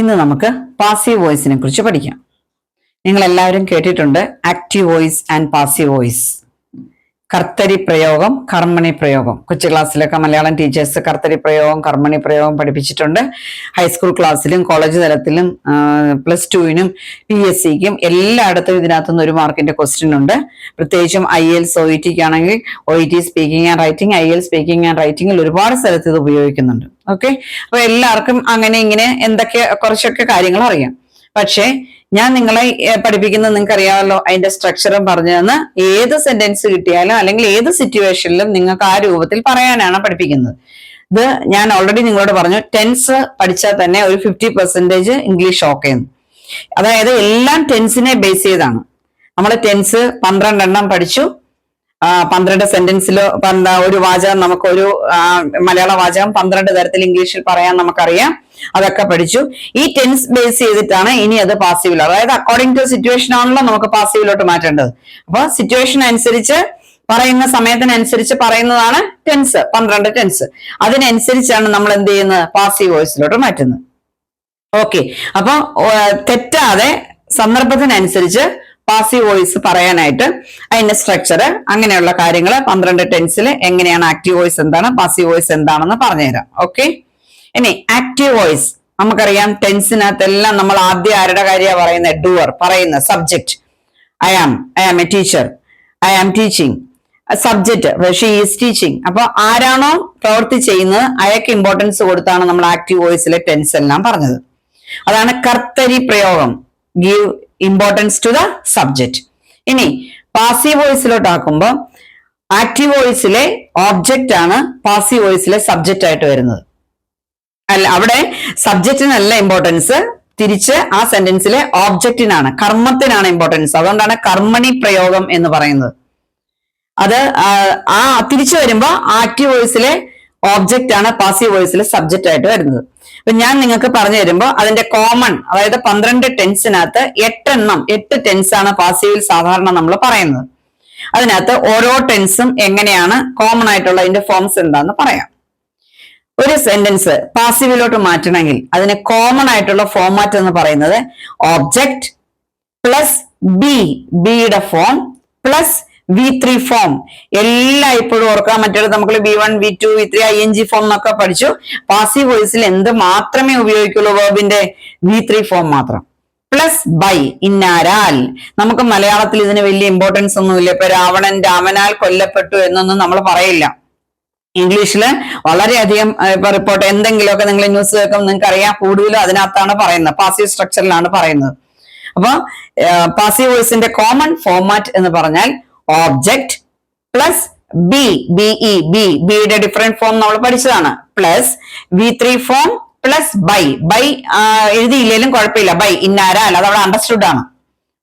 ഇന്ന് നമുക്ക് പാസീവ് വോയിസിനെ കുറിച്ച് പഠിക്കാം. നിങ്ങൾ എല്ലാവരും കേട്ടിട്ടുണ്ട് active voice and passive voice കർത്തരി പ്രയോഗം കർമ്മണി പ്രയോഗം. കൊച്ചു ക്ലാസ്സിലൊക്കെ മലയാളം ടീച്ചേഴ്സ് കർത്തരി പ്രയോഗം കർമ്മണി പ്രയോഗം പഠിപ്പിച്ചിട്ടുണ്ട്. ഹൈസ്കൂൾ ക്ലാസ്സിലും കോളേജ് തലത്തിലും പ്ലസ് ടുവിനും പി എസ് സിക്കും എല്ലായിടത്തും ഇതിനകത്തുനിന്ന് ഒരു മാർക്കിന്റെ ക്വസ്റ്റ്യൻ ഉണ്ട്. പ്രത്യേകിച്ചും ഐ എൽ ഒ ഇ ടിക്ക് ആണെങ്കിൽ O T speaking and writing I L speaking and റൈറ്റിംഗിൽ ഒരുപാട് സ്ഥലത്ത് ഇത് ഉപയോഗിക്കുന്നുണ്ട്. ഓക്കെ അപ്പൊ എല്ലാവർക്കും അങ്ങനെ ഇങ്ങനെ എന്തൊക്കെ കുറച്ചൊക്കെ കാര്യങ്ങൾ അറിയാം. പക്ഷേ ഞാൻ നിങ്ങളെ പഠിപ്പിക്കുന്ന പഠിപ്പിക്കുന്നത് നിങ്ങൾക്ക് അറിയാമല്ലോ അതിന്റെ സ്ട്രക്ചറും പറഞ്ഞു തന്ന് ഏത് സെന്റൻസ് കിട്ടിയാലും അല്ലെങ്കിൽ ഏത് സിറ്റുവേഷനിലും നിങ്ങൾക്ക് ആ രൂപത്തിൽ പറയാനാണ് പഠിപ്പിക്കുന്നത്. ഇത് ഞാൻ ഓൾറെഡി നിങ്ങളോട് പറഞ്ഞു ടെൻസ് പഠിച്ചാൽ തന്നെ ഒരു ഫിഫ്റ്റി പെർസെന്റേജ് ഇംഗ്ലീഷ് ഓക്കെ അതായത് എല്ലാം ടെൻസിനെ ബേസ് ചെയ്താണ്. നമ്മൾ ടെൻസ് പന്ത്രണ്ടെണ്ണം പഠിച്ചു പന്ത്രണ്ട് സെന്റൻസിൽ ഒരു വാചകം നമുക്കൊരു മലയാള വാചകം പന്ത്രണ്ട് തരത്തിൽ ഇംഗ്ലീഷിൽ പറയാൻ നമുക്കറിയാം. അതൊക്കെ പഠിച്ചു. ഈ ടെൻസ് ബേസ് ചെയ്തിട്ടാണ് ഇനി അത് പാസീവിൽ അതായത് അക്കോർഡിംഗ് ടു സിറ്റുവേഷൻ ആണല്ലോ നമുക്ക് പാസീവിലോട്ട് മാറ്റേണ്ടത്. അപ്പൊ സിറ്റുവേഷൻ അനുസരിച്ച് പറയുന്ന സമയത്തിനനുസരിച്ച് പറയുന്നതാണ് ടെൻസ് പന്ത്രണ്ട് ടെൻസ് അതിനനുസരിച്ചാണ് നമ്മൾ എന്ത് ചെയ്യുന്നത്? പാസീവ് വോയിസിലോട്ട് മാറ്റുന്നത്. ഓക്കെ അപ്പൊ തെറ്റാതെ സന്ദർഭത്തിനനുസരിച്ച് പാസീവ് വോയിസ് പറയാനായിട്ട് അതിന്റെ സ്ട്രക്ചർ അങ്ങനെയുള്ള കാര്യങ്ങൾ പന്ത്രണ്ട് ടെൻസിൽ എങ്ങനെയാണ് ആക്റ്റീവ് വോയിസ് എന്താണ് പാസീവ് വോയിസ് എന്താണെന്ന് പറഞ്ഞുതരാം. ഓക്കെ ഇനി ആക്റ്റീവ് വോയിസ് നമുക്കറിയാം ടെൻസിനകത്തെല്ലാം നമ്മൾ ആദ്യം ആരുടെ കാര്യമാണ് പറയുന്നത്? ഡുവർ പറയുന്ന subject I am I am a teacher I am teaching subject she is teaching അപ്പൊ ആരാണോ പ്രവൃത്തി ചെയ്യുന്നത് അയാൾക്ക് ഇമ്പോർട്ടൻസ് കൊടുത്താണ് നമ്മൾ ആക്റ്റീവ് വോയിസിലെ ടെൻസ് എല്ലാം പറഞ്ഞത്. അതാണ് കർത്തരി പ്രയോഗം. Give importance to the subject ഇനി പാസീവ് വോയിസിലോട്ട് ആക്കുമ്പോൾ ആക്റ്റീവ് വോയിസിലെ ഓബ്ജക്റ്റ് ആണ് പാസീവ് വോയിസിലെ സബ്ജക്റ്റ് ആയിട്ട് വരുന്നത്. അല്ല അവിടെ സബ്ജക്റ്റിനല്ല ഇമ്പോർട്ടൻസ് തിരിച്ച് ആ സെന്റൻസിലെ ഓബ്ജക്റ്റിനാണ് കർമ്മത്തിനാണ് ഇമ്പോർട്ടൻസ് അതുകൊണ്ടാണ് കർമ്മണി പ്രയോഗം എന്ന് പറയുന്നത്. അത് ആ, തിരിച്ചു വരുമ്പോ ആക്റ്റീവ് വോയിസിലെ ഓബ്ജക്റ്റ് ആണ് പാസീവ് വോയിസിൽ സബ്ജക്റ്റ് ആയിട്ട് വരുന്നത്. അപ്പൊ ഞാൻ നിങ്ങൾക്ക് പറഞ്ഞു തരുമ്പോൾ അതിന്റെ കോമൺ അതായത് പന്ത്രണ്ട് ടെൻസിനകത്ത് എട്ടെണ്ണം എട്ട് ടെൻസ് ആണ് പാസീവിൽ സാധാരണ നമ്മൾ പറയുന്നത്. അതിനകത്ത് ഓരോ ടെൻസും എങ്ങനെയാണ് കോമൺ ആയിട്ടുള്ള അതിന്റെ ഫോംസ് എന്താന്ന് പറയാം. ഒരു സെന്റൻസ് പാസീവിലോട്ട് മാറ്റണമെങ്കിൽ അതിന് കോമൺ ആയിട്ടുള്ള ഫോമാറ്റ് എന്ന് പറയുന്നത് ഓബ്ജക്റ്റ് പ്ലസ് ബി ബിയുടെ form plus V three form എല്ലാം ഇപ്പോഴും ഓർക്കാൻ മറ്റേത് നമ്മൾ B one B two V three I N G form എന്നൊക്കെ പഠിച്ചു. പാസീവ് വോയിസിൽ എന്ത് മാത്രമേ ഉപയോഗിക്കുള്ളൂ വേർബിന്റെ വി ത്രീ ഫോം മാത്രം. പ്ലസ് ബൈ ഇന്നാരാൽ. നമുക്ക് മലയാളത്തിൽ ഇതിന് വലിയ ഇമ്പോർട്ടൻസ് ഒന്നുമില്ല. ഇപ്പൊ രാവണൻ രാമനാൽ കൊല്ലപ്പെട്ടു എന്നൊന്നും നമ്മൾ പറയില്ല. ഇംഗ്ലീഷിൽ വളരെയധികം ഇപ്പൊ റിപ്പോർട്ട് എന്തെങ്കിലുമൊക്കെ നിങ്ങൾ ന്യൂസ് കേൾക്കും നിങ്ങൾക്ക് അറിയാം കൂടുതലും അതിനകത്താണ് പറയുന്നത്. പാസീവ് സ്ട്രക്ചറിലാണ് പറയുന്നത്. അപ്പൊ പാസീവ് വോയിസിന്റെ കോമൺ ഫോമാറ്റ് എന്ന് പറഞ്ഞാൽ object plus B be B ബിയുടെ ഡിഫറെന്റ് ഫോം നമ്മൾ പഠിച്ചതാണ്. Plus V three form plus by by എഴുതിയില്ലെങ്കിലും കുഴപ്പമില്ല. ബൈ ഇന്നാരാൽ അത് അവിടെ അണ്ടർസ്റ്റുഡ് ആണ്.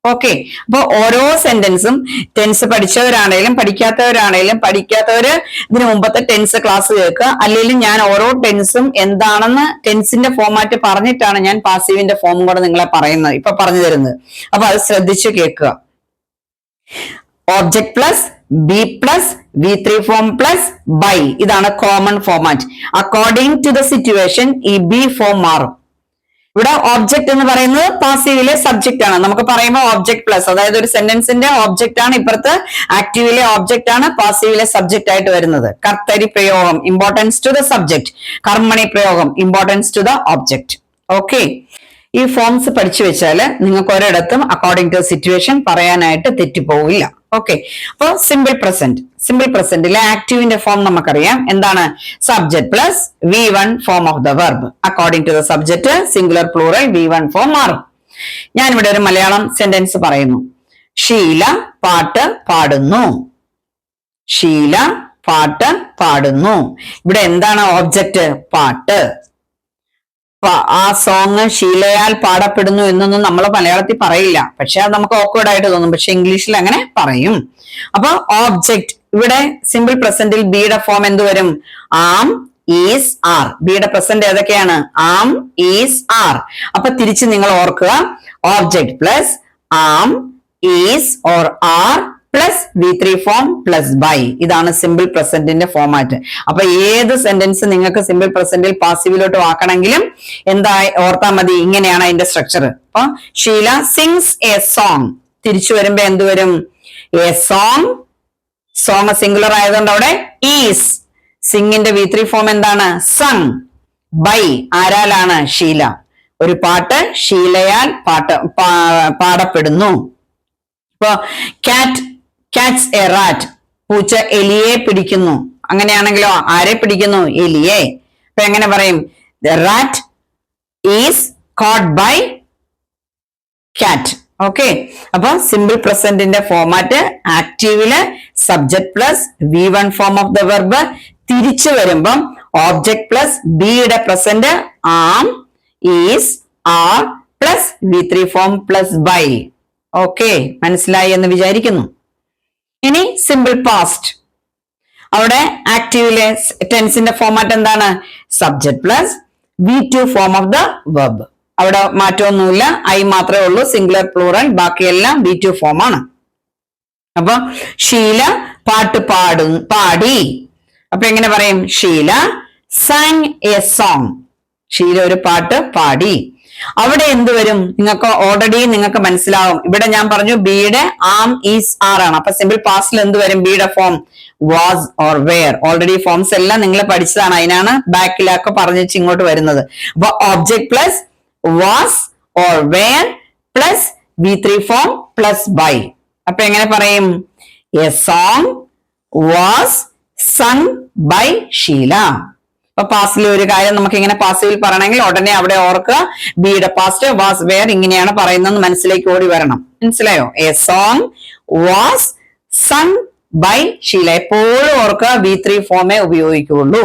ഓക്കെ അപ്പൊ ഓരോ സെന്റൻസും ടെൻസ് പഠിച്ചവരാണേലും പഠിക്കാത്തവരാണേലും പഠിക്കാത്തവര് ഇതിനു മുമ്പത്തെ ടെൻസ് ക്ലാസ് കേൾക്കുക. അല്ലെങ്കിൽ ഞാൻ ഓരോ ടെൻസും എന്താണെന്ന് ടെൻസിന്റെ ഫോമാറ്റ് പറഞ്ഞിട്ടാണ് ഞാൻ പാസീവിന്റെ ഫോമും കൂടെ നിങ്ങളെ പറയുന്നത്. ഇപ്പൊ പറഞ്ഞു തരുന്നത്. അപ്പൊ അത് ശ്രദ്ധിച്ച് കേൾക്കുക. Object plus B plus V three form plus by ഇതാണ് common format according to the situation ഈ ബി ഫോം മാറും. ഇവിടെ ഓബ്ജക്ട് എന്ന് പറയുന്നത് പാസീവിലെ സബ്ജക്റ്റ് ആണ്. നമുക്ക് പറയുമ്പോൾ ഓബ്ജക്ട് പ്ലസ് അതായത് ഒരു സെന്റൻസിന്റെ ഓബ്ജക്റ്റ് ആണ്. ഇപ്പുറത്ത് ആക്റ്റീവിലെ ഓബ്ജക്റ്റ് ആണ് പാസീവിലെ സബ്ജക്റ്റ് ആയിട്ട് വരുന്നത്. കർത്തരി പ്രയോഗം ഇമ്പോർട്ടൻസ് ടു ദ സബ്ജക്ട് കർമ്മണി പ്രയോഗം importance to the object okay ഈ ഫോംസ് പഠിച്ചു വെച്ചാൽ നിങ്ങൾക്ക് ഒരിടത്തും അക്കോർഡിംഗ് ടു സിറ്റുവേഷൻ പറയാനായിട്ട് തെറ്റിപ്പോവില്ല. ഓക്കെ അപ്പൊ സിമ്പിൾ പ്രസന്റ് സിമ്പിൾ പ്രസന്റിലെ ആക്റ്റീവിന്റെ ഫോം നമുക്കറിയാം. എന്താണ്? Subject plus V one form of the verb according to the subject singular plural V one form മാറും. ഞാനിവിടെ ഒരു മലയാളം സെന്റൻസ് പറയുന്നു. ഷീല പാട്ട് പാടുന്നു. ഷീല പാട്ട് പാടുന്നു. ഇവിടെ എന്താണ് ഓബ്ജക്റ്റ് പാട്ട്. ആ സോങ് ഷീലയാൽ പാടപ്പെടുന്നു എന്നൊന്നും നമ്മൾ മലയാളത്തിൽ പറയില്ല. പക്ഷെ അത് നമുക്ക് awkward ആയിട്ട് തോന്നും. പക്ഷെ ഇംഗ്ലീഷിൽ അങ്ങനെ പറയും. അപ്പൊ ഓബ്ജക്റ്റ് ഇവിടെ സിമ്പിൾ പ്രസന്റിൽ ബിയുടെ ഫോം എന്ത് വരും? Am is are. ബിയുടെ പ്രസന്റ് ഏതൊക്കെയാണ്? Am is are. അപ്പൊ തിരിച്ച് നിങ്ങൾ ഓർക്കുക. Object plus am is or are. Plus V three form plus by ഇതാണ് സിമ്പിൾ പ്രസന്റിന്റെ ഫോമാറ്റ് അപ്പൊ ഏത് സെന്റൻസ് നിങ്ങൾക്ക് സിമ്പിൾ പ്രസന്റിൽ പാസീവിലോട്ട് ആക്കണമെങ്കിലും എന്താ ഓർത്താൽ മതി ഇങ്ങനെയാണ് അതിന്റെ സ്ട്രക്ചർ അപ്പൊ ഷീല സിങ്സ് എ സോങ് തിരിച്ചു വരുമ്പോ എന്ത് വരും? എ സോങ് സോങ് സിംഗുലർ ആയതുകൊണ്ട് അവിടെ ഈസ് സിംഗിന്റെ വി ത്രീ ഫോം എന്താണ്? സങ് ബൈ ആരാലാണ്? ഷീല. ഒരു പാട്ട് ഷീലയാൽ പാട്ട് പാടപ്പെടുന്നു. ഇപ്പൊ കാറ്റ് കാറ്റ്സ് എ റാറ്റ് പൂച്ച എലിയെ പിടിക്കുന്നു. അങ്ങനെയാണെങ്കിലോ ആരെ പിടിക്കുന്നു? എലിയെ. അപ്പൊ എങ്ങനെ പറയും? Rat is caught by cat okay അപ്പൊ സിമ്പിൾ പ്രസന്റിന്റെ format ആക്റ്റീവിൽ subject plus V one form of the verb തിരിച്ചു വരുമ്പം ഓബ്ജക്ട് പ്ലസ് ബിയുടെ present am is are plus V three form plus by okay മനസ്സിലായി എന്ന് വിചാരിക്കുന്നു. ഇനി സിമ്പിൾ പാസ്റ്റ് അവിടെ ആക്റ്റീവിലെ ടെൻസിന്റെ ഫോമാറ്റ് എന്താണ്? Subject plus V two form of the verb അവിടെ മാറ്റമൊന്നുമില്ല. ഐ മാത്രമേ ഉള്ളൂ. സിംഗുലർ പ്ലൂറൽ ബാക്കിയെല്ലാം ബി ടു ഫോം ആണ്. അപ്പൊ ഷീല പാട്ട് പാടും പാടി. അപ്പൊ എങ്ങനെ പറയും? Sheela sang a song Sheela ഒരു പാട്ട് പാടി. അവിടെ എന്ത് വരും? നിങ്ങൾക്ക് ഓൾറെഡി നിങ്ങൾക്ക് മനസ്സിലാവും. ഇവിടെ ഞാൻ പറഞ്ഞു ബിയുടെ ആം ഈസ് ആർ ആണ്. അപ്പൊ സിമ്പിൾ പാസ്റ്റിൽ എന്ത് വരും? ബിയുടെ form was or were already forms എല്ലാം നിങ്ങൾ പഠിച്ചതാണ്. അതിനാണ് ബാക്കിലൊക്കെ പറഞ്ഞിച്ച് ഇങ്ങോട്ട് വരുന്നത്. അപ്പൊ object plus was or were plus B three form plus by അപ്പൊ എങ്ങനെ പറയും? A song was sung by Sheela അപ്പൊ പാസ്റ്റിൽ ഒരു കാര്യം നമുക്ക് ഇങ്ങനെ പാസീവിൽ പറയണമെങ്കിൽ ഉടനെ അവിടെ ഓർക്കുക. ബിയുടെ പാസ്റ്റ് വാസ് വേർ ഇങ്ങനെയാണ് പറയുന്നത് മനസ്സിലേക്ക് ഓടി വരണം. മനസ്സിലായോ? A song was sung by Sheela. എപ്പോഴും ഓർക്കുക ബി ത്രീ ഫോമേ ഉപയോഗിക്കുകയുള്ളൂ.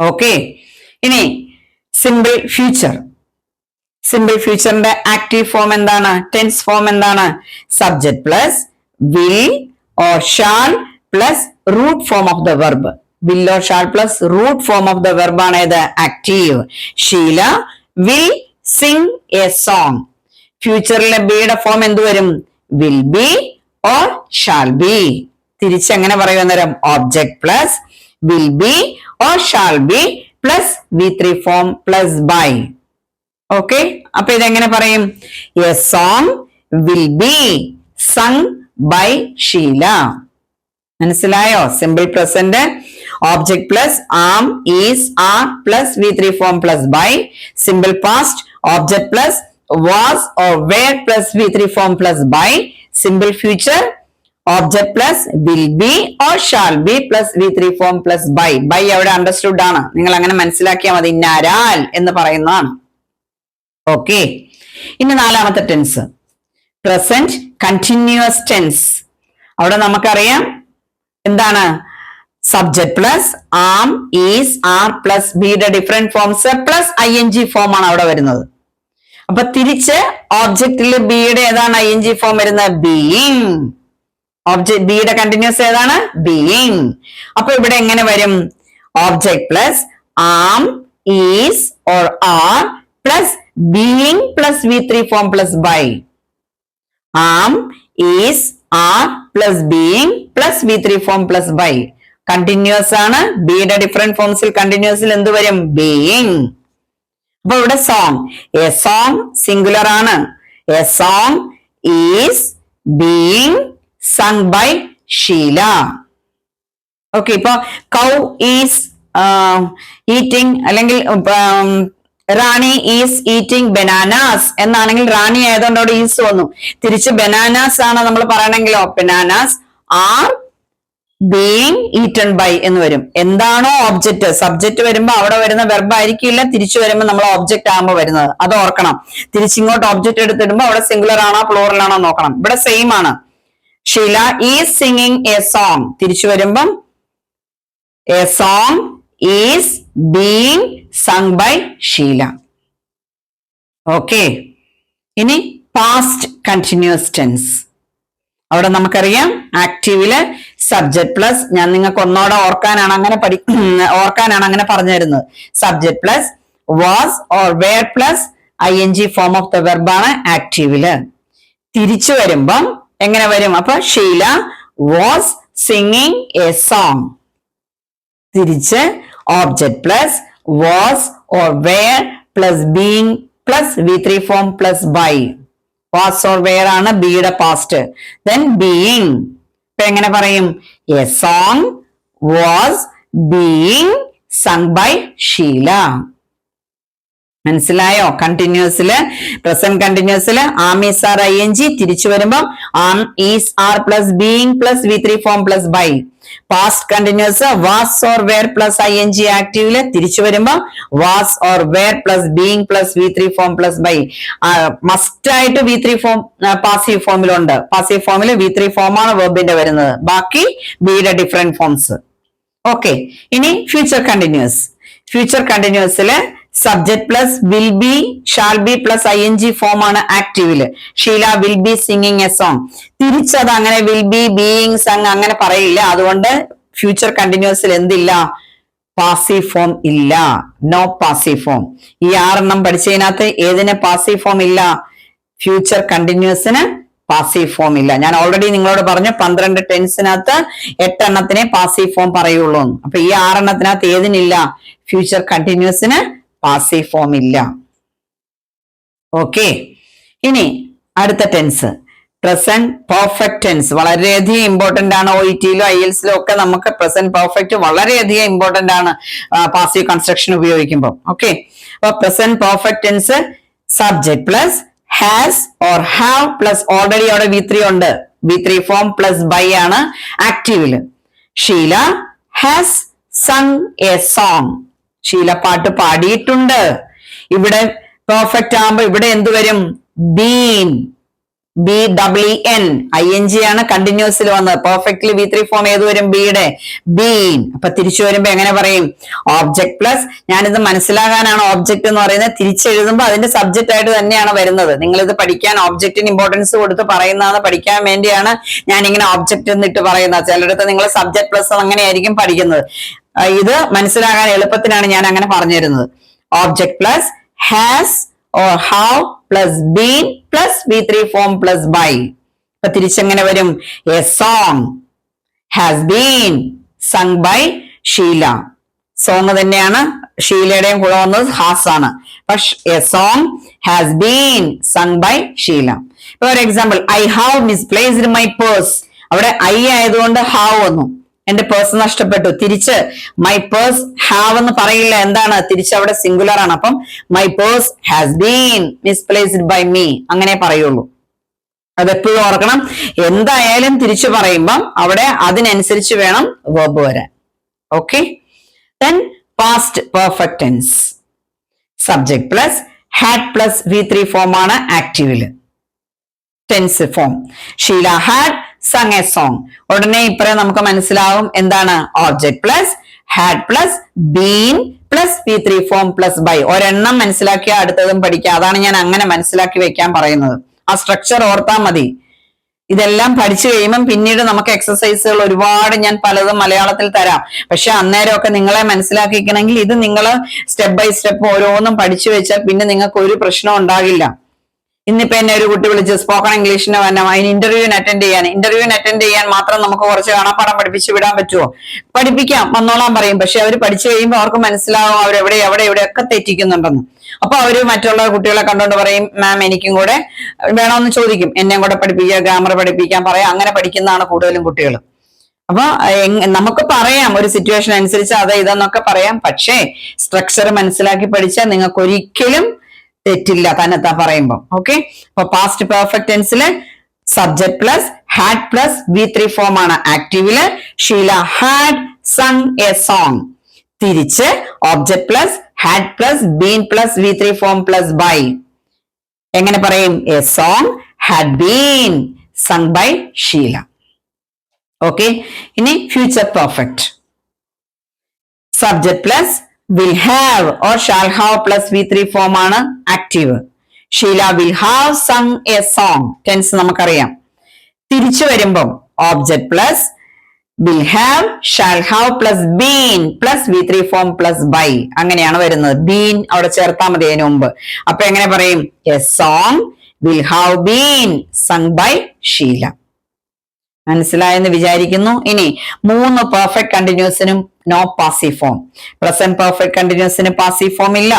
ഓക്കെ ഇനി സിമ്പിൾ ഫ്യൂച്ചർ സിമ്പിൾ ഫ്യൂച്ചറിന്റെ ആക്റ്റീവ് ഫോം എന്താണ്? ടെൻസ് ഫോം എന്താണ്? Subject plus will or shall plus root form of the verb or shall plus root form of the verb ആണ് ഇത് active. Sheela will sing a song. ഫ്യൂച്ചറിലെ ബിയുടെ form എന്ത് വരും? Will be or shall be. തിരിച്ചെങ്ങനെ പറയുക നേരം? Object plus will be or shall be plus V three form plus by. Okay? അപ്പൊ ഇതെങ്ങനെ പറയും? A song will be sung by Sheela. മനസ്സിലായോ? Simple present. Object plus am is are plus V three form plus by simple past object plus was or were plus V three form plus by simple future object plus will be or shall be plus V three form plus by by അവിടെ understood ആണ്. നിങ്ങൾ അങ്ങനെ മനസ്സിലാക്കിയാൽ മതി. ഇന്നാരാൽ എന്ന് പറയുന്നതാണ്. Okay ഇനി നാലാമത്തെ ടെൻസ് പ്രസന്റ് കണ്ടിന്യൂസ് ടെൻസ് അവിടെ നമുക്കറിയാം. എന്താണ്? Subject plus am is are plus ബിയുടെ different forms plus I N G form ആണ് അവിടെ വരുന്നത്. അപ്പൊ തിരിച്ച് ഓബ്ജക്റ്റിൽ ബിയുടെ ഏതാണ് ഐ എൻ ജി ഫോം വരുന്നത്? ബീയിങ് ഓബ്ജക്ട് ബിയുടെ കണ്ടിന്യൂസ് ഏതാണ്? ബീയിങ് അപ്പൊ ഇവിടെ എങ്ങനെ വരും? Object plus am is or are plus being plus V three form plus by am is are plus being plus V three form plus by continuous ആണ്. ബിയുടെ different ഫോംസിൽ കണ്ടിന്യൂസിൽ എന്ത് വരും? ബീയിങ് അപ്പൊ ഇവിടെ സോങ് എ സോങ് സിംഗുലർ ആണ്. A song is being sung by Sheela okay ഇപ്പൊ cow is eating അല്ലെങ്കിൽ Rani is eating bananas എന്നാണെങ്കിൽ റാണി ആയതുകൊണ്ട് അവിടെ ഈസ് വന്നു. തിരിച്ച് ബനാനാസ് ആണ് നമ്മൾ പറയണമെങ്കിലോ bananas are being eaten by എന്ന് വരും. എന്താണോ ഓബ്ജക്റ്റ് സബ്ജക്റ്റ് വരുമ്പോ അവിടെ വരുന്ന വെർബ് ആയിരിക്കില്ല തിരിച്ചു വരുമ്പോൾ നമ്മൾ ഓബ്ജക്റ്റ് ആകുമ്പോൾ വരുന്നത്. അത് ഓർക്കണം. തിരിച്ചിങ്ങോട്ട് ഓബ്ജക്റ്റ് എടുത്തിടുമ്പോൾ അവിടെ സിംഗുലർ ആണോ പ്ലൂറൽ ആണോ നോക്കണം. ഇവിടെ സെയിം ആണ്. Sheela is singing a song തിരിച്ചു വരുമ്പം a song is being sung by Sheela. Okay ഇനി പാസ്റ്റ് കണ്ടിന്യൂസ് ടെൻസ് അവിടെ നമുക്കറിയാം ആക്റ്റീവിൽ സബ്ജക്ട് പ്ലസ് ഞാൻ നിങ്ങൾക്ക് ഒന്നോടെ ഓർക്കാനാണ് അങ്ങനെ പഠി ഓർക്കാനാണ് അങ്ങനെ പറഞ്ഞു തരുന്നത് subject plus was or were plus I N G form of the വെർബാണ് ആക്റ്റീവിൽ തിരിച്ചു വരുമ്പം എങ്ങനെ വരും? അപ്പൊ Sheela was singing a song തിരിച്ച് object plus was or were plus being plus V three form plus by was or were ആണ് ബിയുടെ past then being ഇപ്പൊ എങ്ങനെ പറയും? A song was being sung by Sheela മനസ്സിലായോ? കണ്ടിന്യൂസിൽ present കണ്ടിന്യൂസിൽ am is are I N G തിരിച്ചു വരുമ്പം am is are plus being plus V three form plus by past continuous was or were plus I N G ആക്റ്റീവിൽ തിരിച്ചു വരുമ്പോ was or were plus being plus V three form plus by must ആയിട്ട് V three form passive ഫോമിലുണ്ട് passive ഫോമിൽ V three form ആണ് വെർബിന്റെ വരുന്നത്. ബാക്കി ബിയുടെ ഡിഫറെന്റ് ഫോംസ് ഓക്കെ ഇനി future continuous future കണ്ടിന്യൂസിൽ subject plus will be shall be plus I N G form ആണ് ആക്റ്റീവിൽ Sheela will be singing a song തിരിച്ചത് അങ്ങനെ വിൽ ബി ബീയിങ് സങ് അങ്ങനെ പറയില്ല. അതുകൊണ്ട് ഫ്യൂച്ചർ കണ്ടിന്യൂസിൽ എന്തില്ല? പാസീവ് ഫോം ഇല്ല. നോ പാസീവ് ഫോം ഈ ആറെണ്ണം പഠിച്ചതിനകത്ത് ഏതിന് പാസീവ് ഫോം ഇല്ല? ഫ്യൂച്ചർ കണ്ടിന്യൂസിന് പാസീവ് ഫോം ഇല്ല. ഞാൻ ഓൾറെഡി നിങ്ങളോട് പറഞ്ഞു പന്ത്രണ്ട് ടെൻസിനകത്ത് എട്ടെണ്ണത്തിനെ പാസീവ് ഫോം പറയുള്ളൂ. അപ്പൊ ഈ ആറെണ്ണത്തിനകത്ത് ഏതിനില്ല? ഫ്യൂച്ചർ കണ്ടിന്യൂസിന് പാസീവ് ഫോം ഇല്ല. ഓക്കെ ഇനി അടുത്ത ടെൻസ് പ്രസന്റ് പെർഫെക്റ്റ് ടെൻസ് വളരെയധികം ഇമ്പോർട്ടന്റ് ആണ്. ഒ ഇ ടിയിലും ഐ എൽസിലും ഒക്കെ നമുക്ക് പ്രസന്റ് പെർഫെക്റ്റ് വളരെയധികം ഇമ്പോർട്ടന്റ് ആണ് പാസീവ് കൺസ്ട്രക്ഷൻ ഉപയോഗിക്കുമ്പോൾ ഓക്കെ അപ്പൊ present perfect tense subject plus has or have plus already അവിടെ വി ത്രീ ഉണ്ട്. V three form plus by ആണ് ആക്റ്റീവിൽ Sheela has sung a song Sheela പാട്ട് പാടിയിട്ടുണ്ട്. ഇവിടെ പെർഫെക്റ്റ് ആകുമ്പോ ഇവിടെ എന്ത് വരും? Been B W N I N G ആണ് കണ്ടിന്യൂസിൽ വന്നത്. പെർഫെക്റ്റ്ലി ബി ത്രീ ഫോം ഏത് വരും? ബിയുടെ ബീൻ അപ്പൊ തിരിച്ചു വരുമ്പോ എങ്ങനെ പറയും? ഓബ്ജക്ട് പ്ലസ് ഞാനിത് മനസ്സിലാകാനാണ് ഓബ്ജക്ട് എന്ന് പറയുന്നത്. തിരിച്ചെഴുതുമ്പോൾ അതിന്റെ സബ്ജക്റ്റ് ആയിട്ട് തന്നെയാണ് വരുന്നത്. നിങ്ങൾ ഇത് പഠിക്കാൻ ഓബ്ജക്റ്റിന് ഇമ്പോർട്ടൻസ് കൊടുത്ത് പറയുന്നതാണ് പഠിക്കാൻ വേണ്ടിയാണ് ഞാൻ ഇങ്ങനെ ഓബ്ജക്ട് എന്നിട്ട് പറയുന്നത്. ചിലടത്ത് നിങ്ങൾ സബ്ജക്ട് പ്ലസ് അങ്ങനെയായിരിക്കും പഠിക്കുന്നത്. ഇത് മനസ്സിലാകാൻ എളുപ്പത്തിനാണ് ഞാൻ അങ്ങനെ പറഞ്ഞു തരുന്നത് object plus has or have plus been plus V three form plus by ഇപ്പൊ തിരിച്ചെങ്ങനെ വരും? A song has been sung by Sheela song തന്നെയാണ് ഷീലയുടെയും കൂടെ വന്നത് ഹാസ് ആണ്. A song has been sung by Sheela ഇപ്പൊ ഒരു example I have misplaced my purse അവിടെ ഐ ആയതുകൊണ്ട് ഹാവ് വന്നു. എന്റെ പേഴ്സ് നഷ്ടപ്പെട്ടു. തിരിച്ച് മൈ പേഴ്സ് ഹാവ് എന്ന് പറയില്ല. എന്താണ്? തിരിച്ച് അവിടെ സിംഗുലർ ആണ്. അപ്പം my purse has been misplaced by me അങ്ങനെ പറയുള്ളൂ. അതെപ്പോഴും ഓർക്കണം. എന്തായാലും തിരിച്ചു പറയുമ്പം അവിടെ അതിനനുസരിച്ച് വേണം വേബ് വരാൻ. Okay then past perfect tense subject plus had plus V three form ആണ് ആക്റ്റീവിൽ tense form Sheela had sung a song ഉടനെ ഇപ്പറേ നമുക്ക് മനസ്സിലാവും എന്താണ് object plus had plus been plus V three form plus by ഒരെണ്ണം മനസ്സിലാക്കിയ അടുത്തതും പഠിക്കുക അതാണ് ഞാൻ അങ്ങനെ മനസ്സിലാക്കി വെക്കാൻ പറയുന്നത്. ആ സ്ട്രക്ചർ ഓർത്താൽ മതി. ഇതെല്ലാം പഠിച്ചു കഴിയുമ്പം പിന്നീട് നമുക്ക് എക്സസൈസുകൾ ഒരുപാട് ഞാൻ പലതും മലയാളത്തിൽ തരാം. പക്ഷെ അന്നേരമൊക്കെ നിങ്ങളെ മനസ്സിലാക്കിക്കണമെങ്കിൽ ഇത് നിങ്ങൾ സ്റ്റെപ്പ് ബൈ സ്റ്റെപ്പ് ഓരോന്നും പഠിച്ചു വെച്ചാൽ പിന്നെ നിങ്ങൾക്ക് ഒരു പ്രശ്നം ഉണ്ടാകില്ല. ഇന്നിപ്പോ എന്നെ ഒരു കുട്ടി വിളിച്ച് സ്പോക്കൺ ഇംഗ്ലീഷിന് വന്നെ അതിന് ഇന്റർവ്യൂവിന് അറ്റൻഡ് ചെയ്യാൻ. ഇന്റർവ്യൂവിന് അറ്റൻഡ് ചെയ്യാൻ മാത്രം നമുക്ക് കുറച്ച് കാണാപ്പാടം പഠിപ്പിച്ചു വിടാൻ പറ്റുമോ പഠിപ്പിക്കാം വന്നോളാൻ പറയും. പക്ഷെ അവർ പഠിച്ചു കഴിയുമ്പോൾ അവർക്ക് മനസ്സിലാവും അവർ എവിടെ എവിടെ ഒക്കെ തെറ്റിക്കുന്നുണ്ടെന്ന്. അപ്പൊ അവർ മറ്റുള്ള കുട്ടികളെ കണ്ടുകൊണ്ട് പറയും മാം എനിക്കും കൂടെ വേണമെന്ന് ചോദിക്കും. എന്നെയും കൂടെ പഠിപ്പിക്കുക ഗ്രാമർ പഠിപ്പിക്കാൻ പറയാം. അങ്ങനെ പഠിക്കുന്നതാണ് കൂടുതലും കുട്ടികൾ അപ്പൊ നമുക്ക് പറയാം ഒരു സിറ്റുവേഷൻ അനുസരിച്ച് അത് ഇതെന്നൊക്കെ പറയാം. പക്ഷേ സ്ട്രക്ചർ മനസ്സിലാക്കി പഠിച്ചാൽ നിങ്ങൾക്ക് ഒരിക്കലും തെറ്റില്ല തന്നെത്താ പറയുമ്പോൾ ഓക്കെ അപ്പൊ past perfect ടെൻസിൽ subject plus had plus V three form ആണ് ആക്റ്റീവിൽ Sheela had sung a song തിരിച്ച് object plus had plus been plus V three form plus by എങ്ങനെ പറയും? A song had been sung by Sheela. Okay ഇനി future perfect subject plus will have or shall have plus V three form ആണ് active Sheela will have sung a song tense നമുക്കറിയാം. തിരിച്ചു വരുമ്പം object plus will have shall have plus been plus V three form plus by അങ്ങനെയാണ് വരുന്നത്. Been അവിടെ ചേർത്താൽ മതി അതിന് മുമ്പ്. അപ്പൊ എങ്ങനെ പറയും? A song will have been sung by Sheela. മനസ്സിലായെന്ന് വിചാരിക്കുന്നു? ഇനി മൂന്ന് perfect കണ്ടിന്യൂസിനും no passive form present perfect കണ്ടിന്യൂസിന് passive form ഇല്ല.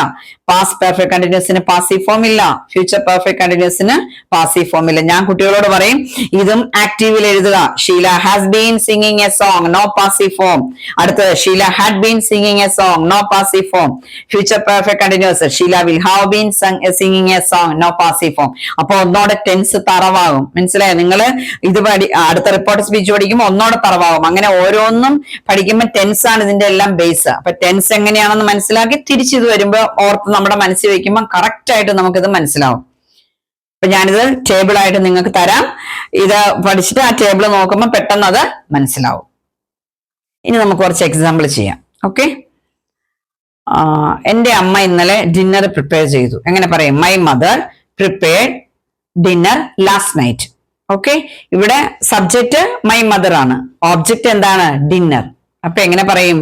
പാസ്റ്റ് പെർഫെക്റ്റ് കണ്ടിന്യൂസിന് പാസീവ് ഫോം ഇല്ല. ഫ്യൂച്ചർ പെർഫെക്റ്റ് കണ്ടിന്യൂസിന് പാസീവ് ഫോം ഇല്ല. ഞാൻ കുട്ടികളോട് പറയും ഇതും ആക്റ്റീവിൽ എഴുതുക. Sheela has been singing a song no passive form അടുത്തത് Sheela had been singing a song no passive form future perfect continuous Sheela will have been singing a song no passive form അപ്പൊ ഒന്നോടെ tense തറവാകും. മനസ്സിലായോ? നിങ്ങൾ ഇത് പഠി അടുത്ത report speech പഠിക്കുമ്പോൾ ഒന്നോടെ തറവാകും. അങ്ങനെ ഓരോന്നും പഠിക്കുമ്പോൾ ടെൻസ് ആണ് ഇതിന്റെ എല്ലാം ബേസ് അപ്പൊ ടെൻസ് എങ്ങനെയാണെന്ന് മനസ്സിലാക്കി തിരിച്ചിത് വരുമ്പോ വരുമ്പോൾ ഓർത്ത് നമ്മുടെ മനസ്സിൽ വെക്കുമ്പോൾ കറക്റ്റ് ആയിട്ട് നമുക്കിത് മനസ്സിലാവും. അപ്പൊ ഞാനിത് ടേബിൾ ആയിട്ട് നിങ്ങൾക്ക് തരാം. ഇത് പഠിച്ചിട്ട് ആ ടേബിൾ നോക്കുമ്പോൾ പെട്ടെന്ന് അത് മനസ്സിലാവും. ഇനി നമുക്ക് കുറച്ച് എക്സാമ്പിൾ ചെയ്യാം. ഓക്കെ എന്റെ അമ്മ ഇന്നലെ ഡിന്നർ പ്രിപ്പയർ ചെയ്തു. എങ്ങനെ പറയും? My mother prepared dinner last night okay ഇവിടെ സബ്ജക്റ്റ് മൈ മദർ ആണ്. ഓബ്ജക്റ്റ് എന്താണ്? ഡിന്നർ അപ്പൊ എങ്ങനെ പറയും?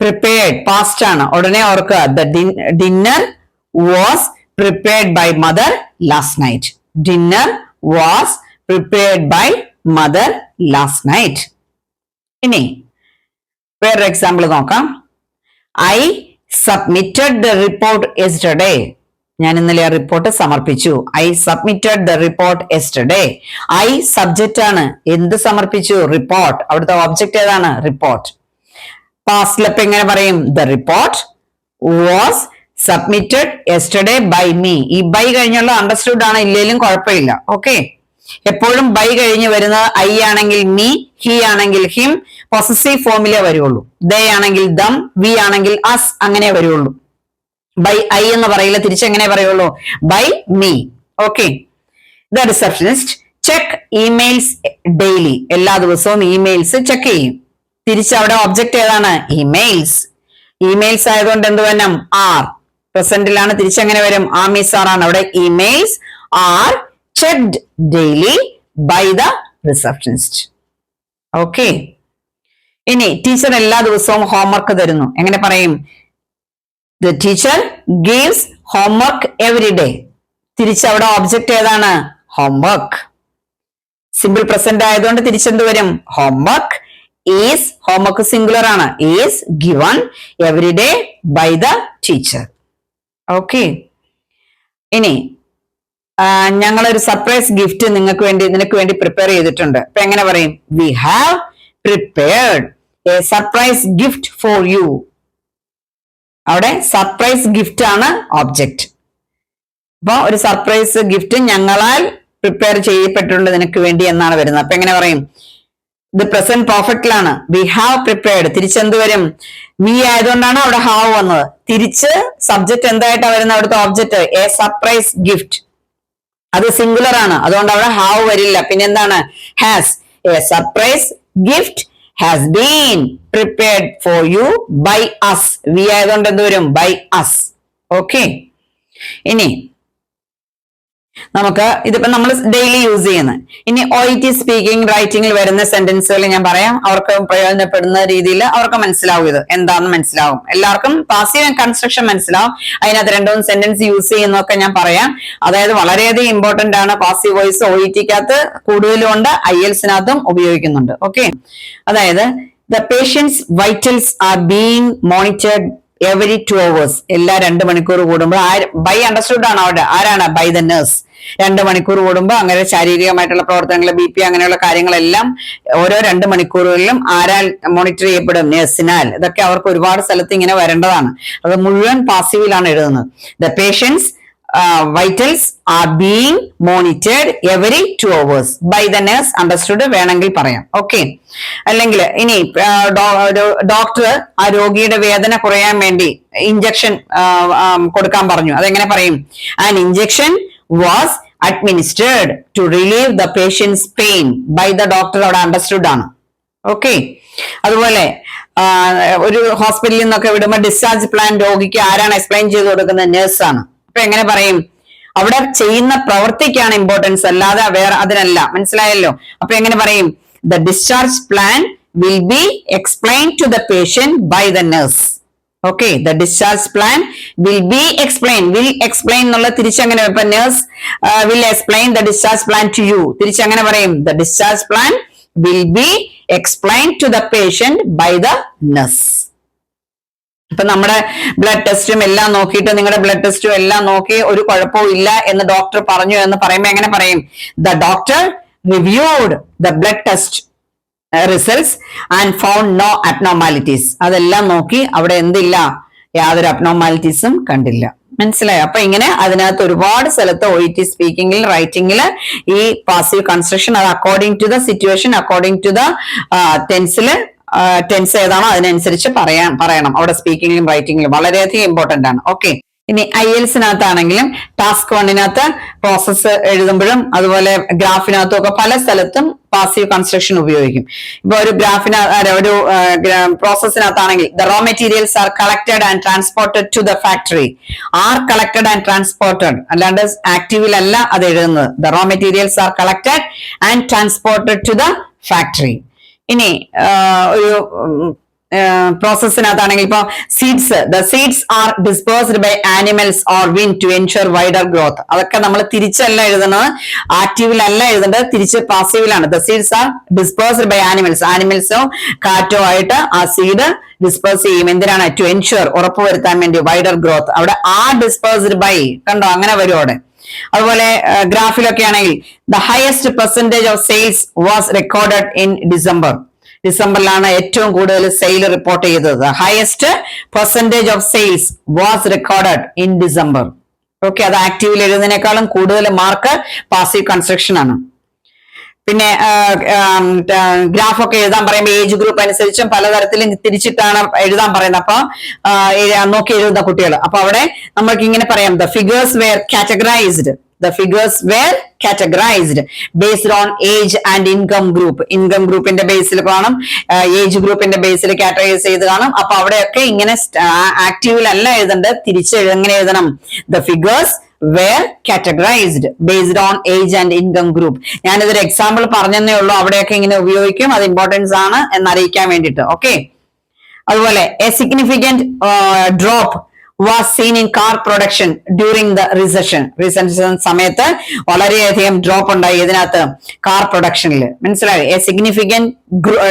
പ്രിപ്പയർഡ് പാസ്റ്റ് ആണ്. ഉടനെ ഓർക്കുക the dinner was prepared by mother last night dinner was prepared by mother last night ഇനി വേറൊരു എക്സാമ്പിൾ നോക്കാം. I submitted the report yesterday ഞാൻ ഇന്നലെ ആ റിപ്പോർട്ട് സമർപ്പിച്ചു. I submitted the report yesterday I subject ആണ്. എന്ത് സമർപ്പിച്ചു? റിപ്പോർട്ട് അവിടുത്തെ ഓബ്ജക്റ്റ് ഏതാണ്? റിപ്പോർട്ട് പാസ്റ്റിലപ്പ് എങ്ങനെ പറയും? The report was submitted yesterday by me ഈ ബൈ കഴിഞ്ഞുള്ള അണ്ടർസ്റ്റുഡ് ആണ് ഇല്ലെങ്കിലും കുഴപ്പമില്ല. ഓക്കെ എപ്പോഴും ബൈ കഴിഞ്ഞ് വരുന്നത് ഐ ആണെങ്കിൽ മീ ഹി ആണെങ്കിൽ ഹിം പൊസസീവ് ഫോമിലേ വരുള്ളൂ. ദേ ആണെങ്കിൽ ദം വി ആണെങ്കിൽ അസ് അങ്ങനെ വരുള്ളൂ. ബൈ ഐ എന്ന് പറയില്ല തിരിച്ചെങ്ങനെ പറയുള്ളൂ? By me okay the receptionist check emails daily എല്ലാ ദിവസവും ഇമെയിൽസ് ചെക്ക് ചെയ്യും. തിരിച്ച് അവിടെ ഒബ്ജക്റ്റ് ഏതാണ്? ഇമെയിൽസ് ഇമെയിൽസ് ആയതുകൊണ്ട് എന്ത് വരണം ആർ പ്രസന്റിലാണ് തിരിച്ചെങ്ങനെ വരും? ആ മിസ് ആർ ആണ്. അവിടെ emails are checked daily by the receptionist okay ഇനി ടീച്ചർ എല്ലാ ദിവസവും ഹോംവർക്ക് തരുന്നു. എങ്ങനെ പറയും? The teacher gives homework every day തിരിച്ച് അവിടെ ഓബ്ജക്റ്റ് ഏതാണ്? ഹോംവർക്ക് സിമ്പിൾ പ്രസന്റ് ആയതുകൊണ്ട് തിരിച്ചെന്ത് വരും? ഹോംവർക്ക് ഈസ് ഹോംവർക്ക് സിംഗുലർ ആണ്. Is given every day by the teacher okay ഇനി ഞങ്ങളൊരു സർപ്രൈസ് ഗിഫ്റ്റ് നിങ്ങൾക്ക് വേണ്ടി നിനക്ക് വേണ്ടി പ്രിപ്പയർ ചെയ്തിട്ടുണ്ട്. അപ്പൊ എങ്ങനെ പറയും? We have prepared a surprise gift for you അവിടെ സർപ്രൈസ് ഗിഫ്റ്റ് ആണ് ഓബ്ജക്റ്റ് അപ്പൊ ഒരു സർപ്രൈസ് ഗിഫ്റ്റ് ഞങ്ങളാൽ പ്രിപ്പയർ ചെയ്യപ്പെട്ടിട്ടുണ്ട് നിനക്ക് വേണ്ടി എന്നാണ് വരുന്നത്. അപ്പൊ എങ്ങനെ പറയും? ഇത് പ്രസന്റ് പെർഫെക്റ്റിലാണ് വി ഹാവ് പ്രിപ്പയർഡ് തിരിച്ചെന്ത് വരും വി ആയതുകൊണ്ടാണ് അവിടെ ഹാവ് വന്നത്. തിരിച്ച് സബ്ജക്ട് എന്തായിട്ടാണ് വരുന്നത്? അവിടുത്തെ ഓബ്ജക്റ്റ് എ സർപ്രൈസ് ഗിഫ്റ്റ് അത് സിംഗുലർ ആണ്. അതുകൊണ്ട് അവിടെ ഹാവ് വരില്ല. പിന്നെ എന്താണ് has a surprise gift has been prepared for you by us we ആയതുകൊണ്ട് എന്ത് വരും ബൈ അസ് ഓക്കെ ഇനി നമുക്ക് ഇതിപ്പോ നമ്മൾ ഡെയിലി യൂസ് ചെയ്യുന്നത്. ഇനി ഒ ടി സ്പീക്കിംഗ് റൈറ്റിംഗിൽ വരുന്ന സെന്റൻസുകൾ ഞാൻ പറയാം. അവർക്ക് പ്രയോജനപ്പെടുന്ന രീതിയിൽ അവർക്ക് മനസ്സിലാവും ഇത്. എന്താണെന്ന് മനസ്സിലാവും. എല്ലാവർക്കും പാസീവ് കൺസ്ട്രക്ഷൻ മനസ്സിലാവും. അതിനകത്ത് രണ്ടു മൂന്ന് സെന്റൻസ് യൂസ് ചെയ്യുന്നൊക്കെ ഞാൻ പറയാം. അതായത് വളരെയധികം ഇമ്പോർട്ടന്റ് ആണ് പാസീവ് വോയിസ് ഒ ടിക്കകത്ത് കൂടുതലും ഉണ്ട്. ഐ എൽസിനകത്തും ഉപയോഗിക്കുന്നുണ്ട്. ഓക്കെ അതായത് the patients vitals are being monitored every two hours എല്ലാ രണ്ട് മണിക്കൂർ കൂടുമ്പോൾ ബൈ അണ്ടർസ്റ്റുഡ് ആണ് അവിടെ. ആരാണ്? ബൈ ദ നേഴ്സ് രണ്ട് മണിക്കൂർ കൂടുമ്പോൾ അങ്ങനെ ശാരീരികമായിട്ടുള്ള പ്രവർത്തനങ്ങൾ ബി പി അങ്ങനെയുള്ള കാര്യങ്ങളെല്ലാം ഓരോ രണ്ട് മണിക്കൂറുകളിലും ആരാൽ മോണിറ്റർ ചെയ്യപ്പെടും? നേഴ്സിനാൽ ഇതൊക്കെ അവർക്ക് ഒരുപാട് സ്ഥലത്ത് ഇങ്ങനെ വരേണ്ടതാണ്. അത് മുഴുവൻ പാസീവിലാണ് എഴുതുന്നത്. The patients vitals are being monitored every two hours by the nurse understood വേണമെങ്കിൽ പറയാം. ഓക്കെ അല്ലെങ്കിൽ ഇനി ഡോക്ടർ ആ രോഗിയുടെ വേദന കുറയാൻ വേണ്ടി ഇഞ്ചക്ഷൻ കൊടുക്കാൻ പറഞ്ഞു. അതെങ്ങനെ പറയും? An injection was administered to relieve the patients pain by the doctor അവിടെ അണ്ടർസ്റ്റുഡ് ആണ്. ഓക്കെ അതുപോലെ ഒരു ഹോസ്പിറ്റലിൽ നിന്നൊക്കെ വിടുമ്പോൾ ഡിസ്ചാർജ് പ്ലാൻ രോഗിക്ക് ആരാണ് എക്സ്പ്ലെയിൻ ചെയ്ത് കൊടുക്കുന്നത്? നഴ്സാണ് അപ്പൊ എങ്ങനെ പറയും? അവിടെ ചെയ്യുന്ന പ്രവൃത്തിക്കാണ് ഇമ്പോർട്ടൻസ് അല്ലാതെ വേറെ അതിനല്ല. മനസ്സിലായല്ലോ? അപ്പൊ എങ്ങനെ പറയും? The discharge plan will be explain to the patient by the nurse okay the discharge plan will be explain will explain എന്നുള്ള തിരിച്ചങ്ങനെ? ഇപ്പൊ nurse will explain the discharge plan to you തിരിച്ചങ്ങനെ പറയും? The discharge plan will be explain to the patient by the nurse. ഇപ്പൊ നമ്മുടെ blood ടെസ്റ്റും എല്ലാം നോക്കിയിട്ട് നിങ്ങളുടെ ബ്ലഡ് ടെസ്റ്റും എല്ലാം നോക്കി ഒരു കുഴപ്പവും ഇല്ല എന്ന് ഡോക്ടർ പറഞ്ഞു എന്ന് പറയുമ്പോൾ എങ്ങനെ പറയും? The doctor reviewed the blood test results and found no abnormalities അതെല്ലാം നോക്കി അവിടെ എന്തില്ല? യാതൊരു അബ്നോർമാലിറ്റീസും കണ്ടില്ല. മനസ്സിലായോ? അപ്പൊ ഇങ്ങനെ അതിനകത്ത് ഒരുപാട് സ്ഥലത്ത് ഒ ടി സ്പീക്കിംഗിൽ റൈറ്റിംഗിൽ ഈ പാസീവ് കൺസ്ട്രക്ഷൻ അത് according to the situation according to the ടെൻസിൽ tense ഏതാണോ അതിനനുസരിച്ച് പറയാൻ പറയണം. അവിടെ സ്പീക്കിംഗിലും റൈറ്റിംഗിലും വളരെയധികം ഇമ്പോർട്ടന്റ് ആണ്. ഓക്കെ ഇനി ഐ എൽസിനകത്താണെങ്കിലും ടാസ്ക് വണ്ണിനകത്ത് പ്രോസസ്സ് എഴുതുമ്പോഴും അതുപോലെ ഗ്രാഫിനകത്തും ഒക്കെ പല സ്ഥലത്തും പാസീവ് കൺസ്ട്രക്ഷൻ ഉപയോഗിക്കും. ഇപ്പൊ ഒരു ഗ്രാഫിന ഒരു പ്രോസസ്സിനകത്താണെങ്കിൽ the raw materials are collected and transported to the factory are collected and transported അല്ലാണ്ട് ആക്റ്റീവിലല്ല അത് എഴുതുന്നത്. The raw materials are collected and transported to the factory ഇനി ഒരു പ്രോസസ്സിനകത്താണെങ്കിൽ ഇപ്പൊ seeds the seeds are dispersed by animals or wind to ensure wider growth അതൊക്കെ നമ്മൾ തിരിച്ചല്ല എഴുതുന്നത്. ആക്റ്റീവിലല്ല എഴുതേണ്ടത്. തിരിച്ച് പാസീവിലാണ് the seeds are dispersed by animals ആനിമൽസോ കാറ്റോ ആയിട്ട് ആ സീഡ് ഡിസ്പേഴ്സ് ചെയ്യും. എന്തിനാണ്? ടു എൻഷുർ ഉറപ്പുവരുത്താൻ വേണ്ടി വൈഡർ ഗ്രോത്ത് അവിടെ ആ ഡിസ്പേഴ്സ്ഡ് ബൈ കണ്ടോ? അങ്ങനെ വരും അവിടെ അതുപോലെ ഗ്രാഫിലൊക്കെ ആണെങ്കിൽ the highest percentage of sales was recorded in December ഡിസംബറിലാണ് ഏറ്റവും കൂടുതൽ സെയിൽ റിപ്പോർട്ട് ചെയ്തത്. Highest percentage of sales was recorded in December okay അത് ആക്റ്റീവിൽ എഴുതുന്നതിനേക്കാളും കൂടുതൽ മാർക്ക് പാസീവ് കൺസ്ട്രക്ഷൻ ആണ്. പിന്നെ ഗ്രാഫ് ഒക്കെ എഴുതാൻ പറയുമ്പോൾ ഏജ് ഗ്രൂപ്പ് അനുസരിച്ചും പലതരത്തിലും തിരിച്ചിട്ടാണ് എഴുതാൻ പറയുന്നത്. അപ്പൊ നോക്കി എഴുതുന്ന കുട്ടികൾ അപ്പൊ അവിടെ നമ്മൾക്ക് ഇങ്ങനെ പറയാം. The figures were categorized the figures were categorized based on age and income group income ഗ്രൂപ്പിന്റെ ബേസിൽ കാണും. ഏജ് ഗ്രൂപ്പിന്റെ ബേസിൽ കാറ്റഗറൈസ് ചെയ്ത് കാണും. അപ്പൊ അവിടെയൊക്കെ ഇങ്ങനെ ആക്റ്റീവിലല്ല എഴുതേണ്ടത്. തിരിച്ച് എങ്ങനെ എഴുതണം? The figures were categorized based on age and income group ഞാനിതൊരു എക്സാമ്പിൾ പറഞ്ഞതേ ഉള്ളൂ. അവിടെയൊക്കെ ഇങ്ങനെ ഉപയോഗിക്കും. അത് ഇമ്പോർട്ടൻസ് ആണ് എന്നറിയിക്കാൻ വേണ്ടിയിട്ട്. ഓക്കെ അതുപോലെ a significant drop was seen in car production during the recession recession സമയത്ത് വളരെയധികം ഡ്രോപ്പ് ഉണ്ടായി ഇതിനകത്ത് കാർ പ്രൊഡക്ഷനിൽ മനസ്സിലായി? A significant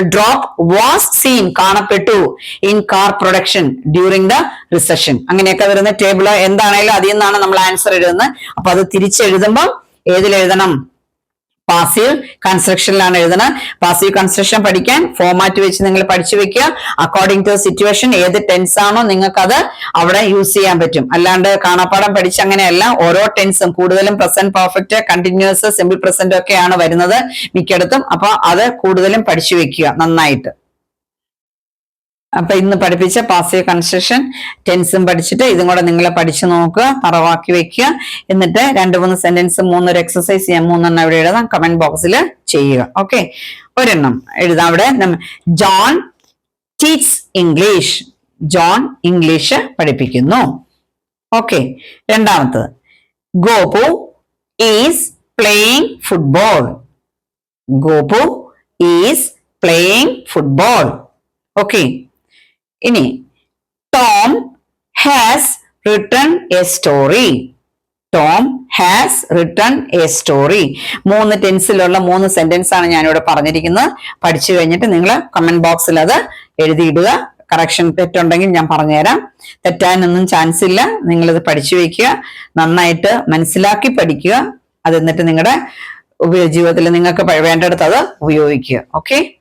drop was seen കാണപ്പെട്ടു in car production during the recession അങ്ങനെയൊക്കെ വരുന്ന ടേബിൾ എന്താണേലും അതിൽ നിന്നാണ് നമ്മൾ ആൻസർ എഴുതുന്നത് അപ്പൊ അത് തിരിച്ചെഴുതുമ്പോൾ ഏതിൽ എഴുതണം പാസീവ് കൺസ്ട്രക്ഷനിലാണ് എഴുതുന്നത് പാസീവ് കൺസ്ട്രക്ഷൻ പഠിക്കാൻ ഫോമാറ്റ് വെച്ച് നിങ്ങൾ പഠിച്ചു വെക്കുക. അക്കോർഡിംഗ് ടു സിറ്റുവേഷൻ ഏത് ടെൻസ് ആണോ നിങ്ങൾക്ക് അത് അവിടെ യൂസ് ചെയ്യാൻ പറ്റും. അല്ലാണ്ട് കാണാപ്പാടം പഠിച്ച് അങ്ങനെയല്ല. ഓരോ ടെൻസും കൂടുതലും present perfect continuous simple present ഒക്കെയാണ് വരുന്നത് മിക്കയിടത്തും. അപ്പൊ അത് കൂടുതലും പഠിച്ചു വെക്കുക നന്നായിട്ട്. അപ്പൊ ഇന്ന് പഠിപ്പിച്ച പാസീവ് കൺസ്ട്രക്ഷൻ ടെൻസും പഠിച്ചിട്ട് ഇതും കൂടെ നിങ്ങൾ പഠിച്ചു നോക്കുക തറവാക്കി വെക്കുക. എന്നിട്ട് രണ്ട് മൂന്ന് സെന്റൻസ് മൂന്നൊരു എക്സസൈസ് ചെയ്യാം മൂന്നെണ്ണം ഇവിടെ എഴുതാം. കമന്റ് ബോക്സിൽ ചെയ്യുക. ഓക്കെ ഒരെണ്ണം എഴുതാം അവിടെ. John teach English John English പഠിപ്പിക്കുന്നു. ഓക്കെ രണ്ടാമത്തത്. Gopu is playing football Gopu is playing football okay ഇനി Tom has return a story. Tom has return a story. മൂന്ന് ടെൻസിലുള്ള മൂന്ന് സെന്റൻസ് ആണ് ഞാനിവിടെ പറഞ്ഞിരിക്കുന്നത്. പഠിച്ചു കഴിഞ്ഞിട്ട് നിങ്ങൾ കമന്റ് ബോക്സിൽ അത് എഴുതിയിടുക. കറക്ഷൻ തെറ്റുണ്ടെങ്കിൽ ഞാൻ പറഞ്ഞുതരാം. തെറ്റാനൊന്നും ചാൻസ് ഇല്ല. നിങ്ങളിത് പഠിച്ചു വെക്കുക. നന്നായിട്ട് മനസ്സിലാക്കി പഠിക്കുക. അത് എന്നിട്ട് നിങ്ങളുടെ ജീവിതത്തിൽ നിങ്ങൾക്ക് വേണ്ടടുത്ത് അത് ഉപയോഗിക്കുക. ഓക്കെ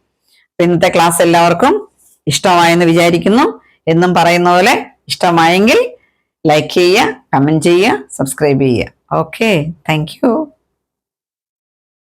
ഇന്നത്തെ ക്ലാസ് എല്ലാവർക്കും ഇഷ്ടമായെന്ന് വിചാരിക്കുന്നു എന്നും പറയുന്ന പോലെ ഇഷ്ടമായെങ്കിൽ ലൈക്ക് ചെയ്യുക കമന്റ് ചെയ്യുക സബ്സ്ക്രൈബ് ചെയ്യുക. Okay thank